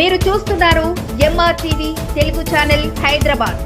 మీరు చూస్తున్నారు M R TV Telugu channel Hyderabad.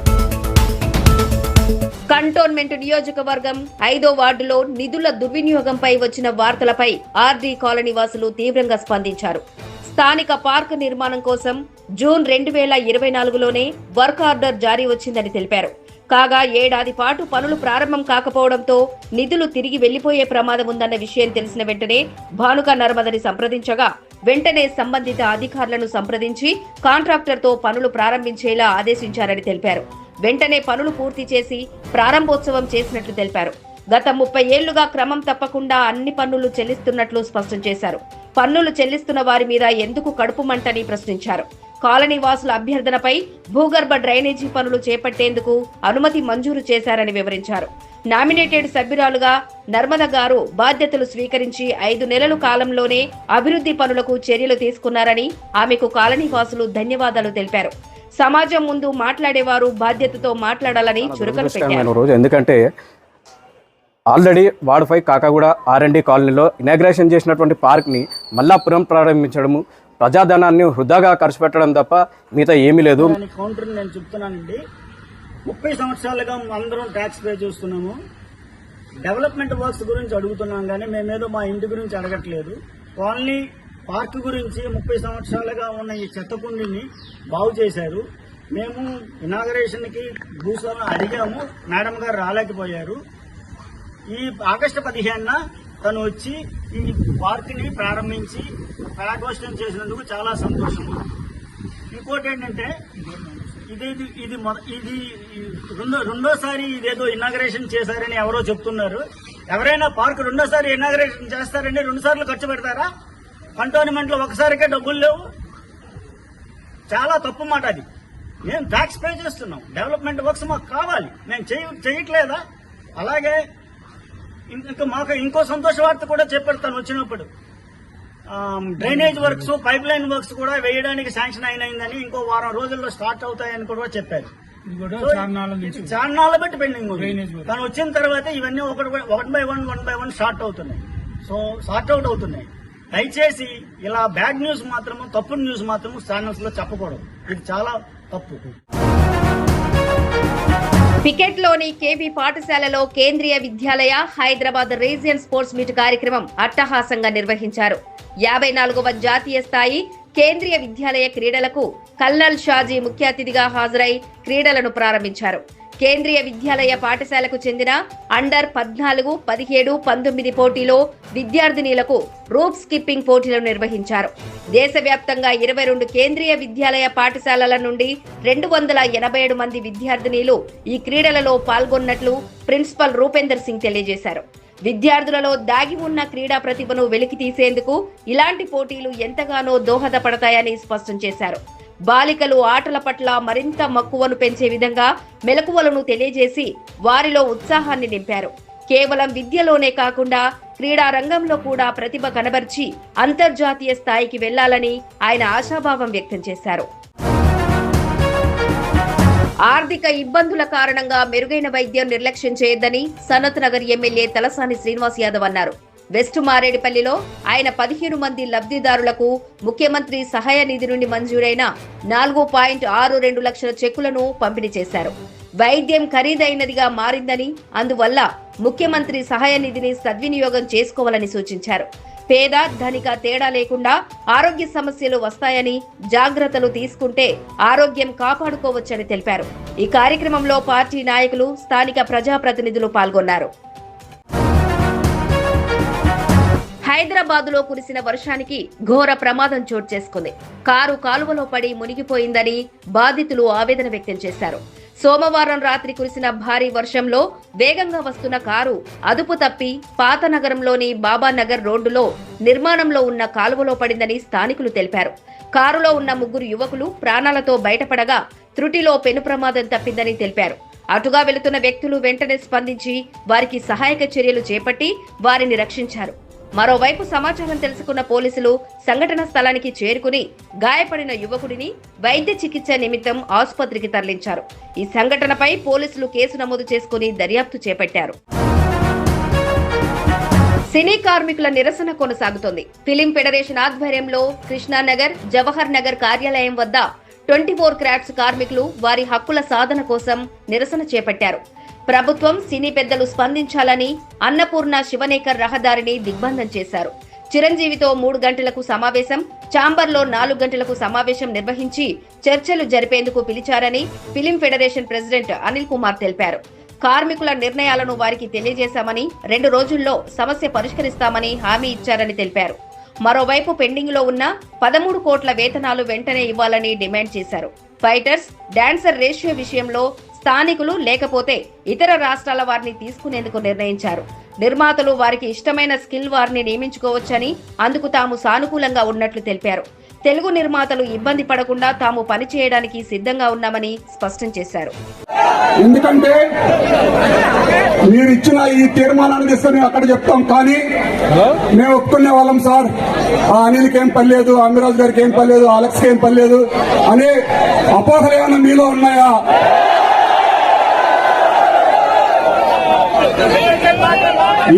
Cantonment నియోజకవర్గం ఐదో వార్డులో నిధుల దుర్వినియోగంపై వచ్చిన వార్తలపై ఆర్డీ కాలనీ వాసులు తీవ్రంగా స్పందించారు. స్థానిక పార్క్ నిర్మాణం కోసం జూన్ రెండు వేల ఇరవై నాలుగులోనే వర్క్ ఆర్డర్ జారీ వచ్చిందని తెలిపారు. కాగా ఏడాది పాటు పనులు ప్రారంభం కాకపోవడంతో నిధులు తిరిగి వెళ్ళిపోయే ప్రమాదం ఉందన్న విషయం తెలిసిన వెంటనే భానుక నర్మదని సంప్రదించగా వెంటనే సంబంధిత అధికారులను సంప్రదించి కాంట్రాక్టర్తో పనులు ప్రారంభించేలా ఆదేశించారని తెలిపారు. వెంటనే పనులు పూర్తి చేసి ప్రారంభోత్సవం చేసినట్లు తెలిపారు. గత ముప్పై ఏళ్ళుగా క్రమం తప్పకుండా అన్ని పన్నులు చెల్లిస్తున్నట్లు స్పష్టం చేశారు. పన్నులు చెల్లిస్తున్న వారి మీద ఎందుకు కడుపు మంటని ప్రశ్నించారు. కాలనీ వాసుల అభ్యర్థనపై భూగర్భ డ్రైనేజీ పనులు చేపట్టేందుకు అనుమతి మంజూరు చేశారని వివరించారు. నామినేటెడ్ సభ్యురాలుగా నర్మద గారు బాధ్యతలు స్వీకరించి ఐదు నెలల కాలంలోనే అభివృద్ధి పనులకు చర్యలు తీసుకున్నారని ఆమెకు కాలనీ వాసులు ధన్యవాదాలు తెలిపారు. సమాజం ముందు మాట్లాడేవారు బాధ్యతతో మాట్లాడాలని చురకలు పెట్టారు. ఎందుకంటే already ward five Kakaguda R M D కాలనీలో ఇనాగ్రేషన్ చేసినటువంటి పార్క్ని మళ్ళా పునః ప్రారంభించడము ప్రజాధనాన్ని వృధాగా ఖర్చు పెట్టడం తప్ప మిగతా ఏమీ లేదు. కౌంటర్ నేను చెప్తున్నానండి. ముప్పై సంవత్సరాలుగా అందరం ట్యాక్స్ పే చేస్తున్నాము. డెవలప్మెంట్ వర్క్స్ గురించి అడుగుతున్నాం కానీ మేమేదో మా ఇంటి గురించి అడగట్లేదు. ఓన్లీ పార్క్ గురించి ముప్పై సంవత్సరాలుగా ఉన్న ఈ చెత్తకుండిని బాగు చేశారు. మేము ఇనాగరేషన్కి భూస్వామి అడిగాము. మేడం గారు రాలేకపోయారు. ఈ ఆగస్టు పదిహేనున తను వచ్చి ఈ పార్క్ని ప్రారంభించి ప్రారంభోత్సవం చేసినందుకు చాలా సంతోషం. ఇంకోటి ఏంటంటే ఇది ఇది ఇది మొద- ఇది రెండో రెండోసారి ఇదేదో ఇనాగరేషన్ చేశారని ఎవరో చెప్తున్నారు. ఎవరైనా పార్క్ రెండోసారి ఇనాగ్రేషన్ చేస్తారండి రెండు సార్లు ఖర్చు పెడతారా? కంటోన్మెంట్లో ఒకసారికే డబ్బులు లేవు. చాలా తప్పు మాట అది. మేము ట్యాక్స్ పే చేస్తున్నాం. డెవలప్మెంట్ వర్క్స్ మాకు కావాలి. మేము చేయ చేయట్లేదా? అలాగే ఇంకా మాకు ఇంకో సంతోష వార్త కూడా చెప్పెడతాను తను వచ్చినప్పుడు. Drainage works pipe line works కూడా వేయడానికి శాంక్షన్ అయినదని ఇంకో వారం రోజుల్లో స్టార్ట్ అవుతాయని కూడా చెప్పారు. చాన్నాళ్ళ బట్టి పెండింగ్ ఉంది. తను వచ్చిన తర్వాత ఇవన్నీ ఒకటి one by one one by one start అవుతున్నాయి. సో సార్ట్ అవుట్ అవుతున్నాయి. దయచేసి ఇలా బ్యాడ్ న్యూస్ మాత్రము తప్పుడు న్యూస్ మాత్రము ఛానల్స్లో చెప్పకూడదు. ఇది చాలా తప్పు. పికెట్లోని కేబీ పాఠశాలలో Kendriya Vidyalaya Hyderabad region sports meet కార్యక్రమం అట్టహాసంగా నిర్వహించారు. యాభై నాలుగవ జాతీయ స్థాయి కేంద్రీయ విద్యాలయ క్రీడలకు కల్నల్ షాజీ ముఖ్య అతిథిగా హాజరై క్రీడలను ప్రారంభించారు. కేంద్రీయ విద్యాలయ పాఠశాలకు చెందిన అండర్ పద్నాలుగు పదిహేడు పంతొమ్మిది పోటీలో విద్యార్థినీలకు రూప్ స్కిప్పింగ్ పోటీలు నిర్వహించారు. దేశవ్యాప్తంగా ఇరవై రెండు కేంద్రీయ విద్యాలయ పాఠశాలల నుండి రెండు వందల ఎనభై ఏడు మంది విద్యార్థినీలు ఈ క్రీడలలో పాల్గొన్నట్లు ప్రిన్సిపల్ రూపేందర్ సింగ్ తెలియజేశారు. విద్యార్థులలో దాగి ఉన్న క్రీడా ప్రతిభను వెలికి తీసేందుకు ఇలాంటి పోటీలు ఎంతగానో దోహదపడతాయని స్పష్టం చేశారు. బాలికలు ఆటల పట్ల మరింత మక్కువను పెంచే విధంగా మెలకువలను తెలియజేసి వారిలో ఉత్సాహాన్ని నింపారు. కేవలం విద్యలోనే కాకుండా క్రీడా రంగంలో కూడా ప్రతిభ కనబర్చి అంతర్జాతీయ స్థాయికి వెళ్ళాలని ఆయన ఆశాభావం వ్యక్తం చేశారు. ఆర్థిక ఇబ్బందుల కారణంగా మెరుగైన వైద్యం నిర్లక్ష్యం చేయొద్దని సనత్ నగర్ ఎమ్మెల్యే తలసాని శ్రీనివాస్ యాదవ్ అన్నారు. వెస్ట్ మారేడుపల్లిలో ఆయన పదిహేను మంది లబ్ధిదారులకు ముఖ్యమంత్రి సహాయ నిధి నుండి మంజూరైన నాలుగు పాయింట్ ఆరు రెండు లక్షల చెక్కులను పంపిణీ చేశారు. వైద్యం ఖరీదైనదిగా మారిందని అందువల్ల ముఖ్యమంత్రి సహాయ నిధిని సద్వినియోగం చేసుకోవాలని సూచించారు. పేద ధనిక తేడా లేకుండా ఆరోగ్య సమస్యలు వస్తాయని జాగ్రత్తలు తీసుకుంటే ఆరోగ్యం కాపాడుకోవచ్చని తెలిపారు. ఈ కార్యక్రమంలో పార్టీ నాయకులు స్థానిక ప్రజాప్రతినిధులు పాల్గొన్నారు. హైదరాబాద్లో కురిసిన వర్షానికి ఘోర ప్రమాదం చోటు చేసుకుంది. కారు కాలువలో పడి మునిగిపోయిందని బాధితులు ఆవేదన వ్యక్తం చేశారు. సోమవారం రాత్రి కురిసిన భారీ వర్షంలో వేగంగా వస్తున్న కారు అదుపు తప్పి పాత నగరంలోని బాబానగర్ రోడ్డులో నిర్మాణంలో ఉన్న కాలువలో పడిందని స్థానికులు తెలిపారు. కారులో ఉన్న ముగ్గురు యువకులు ప్రాణాలతో బయటపడగా త్రుటిలో పెను ప్రమాదం తప్పిందని తెలిపారు. అటుగా వెళుతున్న వ్యక్తులు వెంటనే స్పందించి వారికి సహాయక చర్యలు చేపట్టి వారిని రక్షించారు. మరోవైపు సమాచారం తెలుసుకున్న పోలీసులు సంఘటన స్థలానికి చేరుకుని గాయపడిన యువకుడిని వైద్య చికిత్స నిమిత్తం ఆసుపత్రికి తరలించారు. ఈ సంఘటనపై పోలీసులు కేసు నమోదు చేసుకుని దర్యాప్తు చేపట్టారు. సినీ కార్మికుల నిరసన కొనసాగుతోంది. ఫిలిం ఫెడరేషన్ ఆధ్వర్యంలో కృష్ణానగర్ జవహర్ నగర్ కార్యాలయం వద్ద ట్వంటీ ఫోర్ క్రాఫ్ట్స్ కార్మికులు వారి హక్కుల సాధన కోసం నిరసన చేపట్టారు. ప్రభుత్వం సినీ పెద్దలు స్పందించాలని అన్నపూర్ణ శివనేకర్ రహదారిని దిగ్బంధం చేశారు. చిరంజీవితో మూడు గంటలకు సమావేశం చాంబర్లో నాలుగు గంటలకు సమావేశం నిర్వహించి చర్చలు జరిపేందుకు పిలిచారని film federation president Anil Kumar తెలిపారు. కార్మికుల నిర్ణయాలను వారికి తెలియజేశామని రెండు రోజుల్లో సమస్య పరిష్కరిస్తామని హామీ ఇచ్చారని తెలిపారు. మరోవైపు పెండింగ్లో ఉన్న పదమూడు కోట్ల వేతనాలు వెంటనే ఇవ్వాలని డిమాండ్ చేశారు. ఫైటర్స్ డాన్సర్ రేషియో విషయంలో స్థానికులు లేకపోతే ఇతర రాష్ట్రాల వారిని తీసుకునేందుకు నిర్ణయించారు. నిర్మాతలు వారికి ఇష్టమైన స్కిల్ వారిని నియమించుకోవచ్చని అందుకు తాము సానుకూలంగా ఉన్నట్లు తెలిపారు. తెలుగు నిర్మాతలు ఇబ్బంది పడకుండా తాము పనిచేయడానికి సిద్ధంగా ఉన్నామని స్పష్టం చేశారు. ఎందుకంటే మీరు ఇచ్చిన ఈ తీర్మానాన్ని తీసుకొని అక్కడ చెప్తాం. కానీ మేము ఒప్పుకునే వాళ్ళం సార్. ఆ అనిల్కి ఏం పర్లేదు అమిరాజ్ గారికి ఏం పర్లేదు అలెక్స్కి ఏం పర్లేదు అనే అపోహలు ఏమైనా మీలో ఉన్నాయా?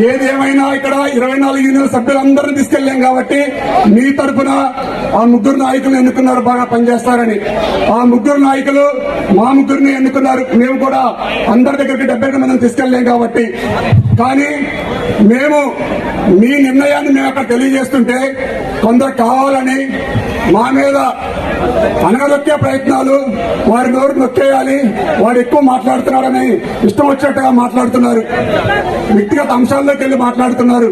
ఏది ఏమైనా ఇక్కడ ఇరవై నాలుగు యూనియన్ సభ్యులందరినీ తీసుకెళ్ళాం కాబట్టి మీ తరపున ఆ ముగ్గురు నాయకులు ఎన్నుకున్నారు బాగా పనిచేస్తారని. ఆ ముగ్గురు నాయకులు మా ముగ్గురిని ఎన్నుకున్నారు. మేము కూడా అందరి దగ్గరికి డెబ్బై మందిని తీసుకెళ్ళాం కాబట్టి. కానీ మేము మీ నిర్ణయాన్ని మేము అక్కడ తెలియజేస్తుంటే కొందరు కావాలని మా మీద అనగదొక్కే ప్రయత్నాలు వారి నోరు నొక్కేయాలి వాడు ఎక్కువ మాట్లాడుతున్నాడని ఇష్టం వచ్చినట్టుగా మాట్లాడుతున్నారు. వ్యక్తిగత అంశాల్లోకి వెళ్ళి మాట్లాడుతున్నారు.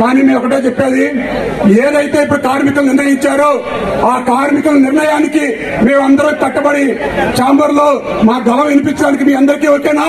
కానీ మేము ఒకటే చెప్పేది ఏదైతే ఇప్పుడు కార్మికులు నిర్ణయించారో ఆ కార్మికుల నిర్ణయానికి మేమందరం కట్టబడి ఛాంబర్లో మా గవ వినిపించడానికి మీ అందరికీ ఓకేనా?